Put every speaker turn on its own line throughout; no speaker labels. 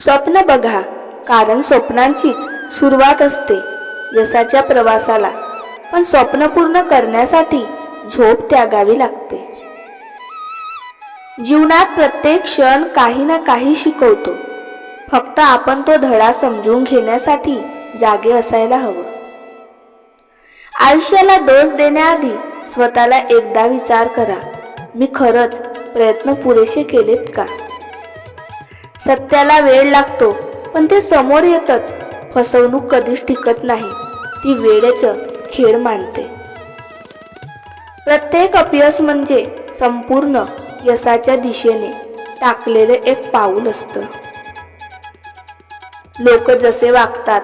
स्वप्न बघा कारण स्वप्नांचीच सुरुवात असते यशाच्या प्रवासाला. पण स्वप्न पूर्ण करण्यासाठी झोप त्यागावी लागते. जीवनात प्रत्येक क्षण काही ना काही शिकवतो. फक्त आपण तो धडा समजून घेण्यासाठी जागे असायला हवं. आयुष्याला दोष देण्याआधी स्वतःला एकदा विचार करा मी खरंच प्रयत्न पुरेसे केलेत का? सत्याला वेळ लागतो पण ते समोर येतच. फसवणूक कधीच टिकत नाही. ती वेळेच खेळ मांडते. प्रत्येक अपयश म्हणजे संपूर्ण यशाच्या दिशेने टाकलेले एक पाऊल असतं. लोक जसे वागतात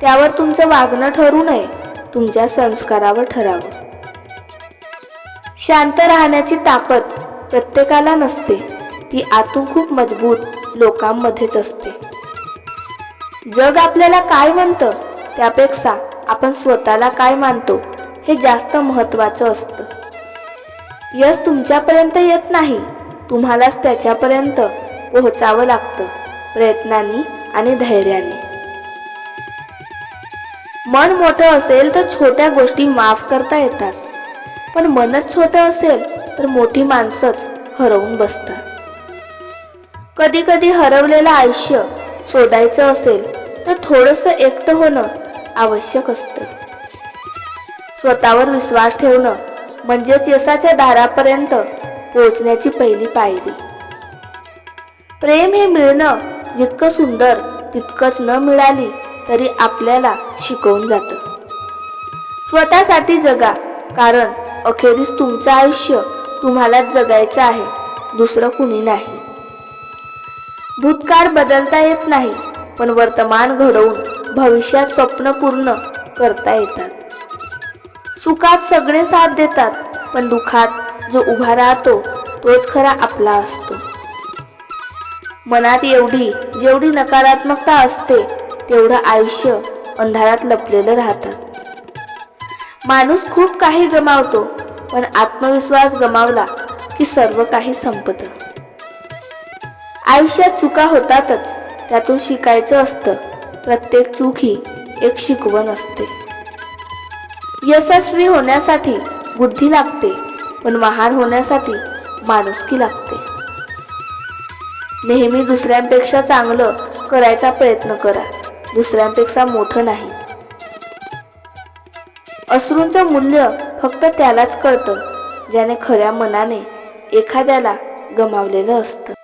त्यावर तुमचं वागणं ठरू नये तुमच्या संस्कारावर ठरावं. शांत राहण्याची ताकद प्रत्येकाला नसते. ती आतून खूप मजबूत लोकांमध्येच असते. जग आपल्याला काय म्हणतं? त्यापेक्षा आपण स्वतःला काय मानतो? हे जास्त महत्वाचं असतं. यश तुमच्यापर्यंत येत नाही तुम्हालाच त्याच्यापर्यंत पोहोचावं लागतं प्रयत्नांनी आणि धैर्याने. मन मोठं असेल तर छोट्या गोष्टी माफ करता येतात. पण मनच छोटं असेल तर मोठी माणसंच हरवून बसतात. कधी कधी हरवलेलं आयुष्य शोधायचं असेल तर थोडंसं एकटं होणं आवश्यक असतं. स्वतःवर विश्वास ठेवणं म्हणजेच यशाच्या दारापर्यंत पोहोचण्याची पहिली पायरी. प्रेम हे मिळणं जितकं सुंदर तितकंच न मिळाली तरी आपल्याला शिकवून जातं. स्वतःसाठी जगा कारण अखेरीस तुमचं आयुष्य तुम्हालाच जगायचं आहे दुसरं कुणी नाही. भूतकाळ बदलता येत नाही पण वर्तमान घडवून भविष्यात स्वप्न पूर्ण करता येतात. सुखात सगळे साथ देतात पण दुखात जो उभा राहतो तोच खरा आपला असतो. मनात एवढी जेवढी नकारात्मकता असते तेवढं आयुष्य अंधारात लपलेलं राहतात. माणूस खूप काही गमावतो पण आत्मविश्वास गमावला की सर्व काही संपतं. आयुष्यात चुका होतातच. त्यातून शिकायचं असतं. प्रत्येक चूक ही एक शिकवण असते. यशस्वी होण्यासाठी बुद्धी लागते पण महान होण्यासाठी माणुसकी लागते. नेहमी दुसऱ्यांपेक्षा चांगलं करायचा प्रयत्न करा. दुसऱ्यांपेक्षा मोठं नाही. अश्रूंचं मूल्य फक्त त्यालाच कळतं ज्याने खऱ्या मनाने एखाद्याला गमावलेलं असतं.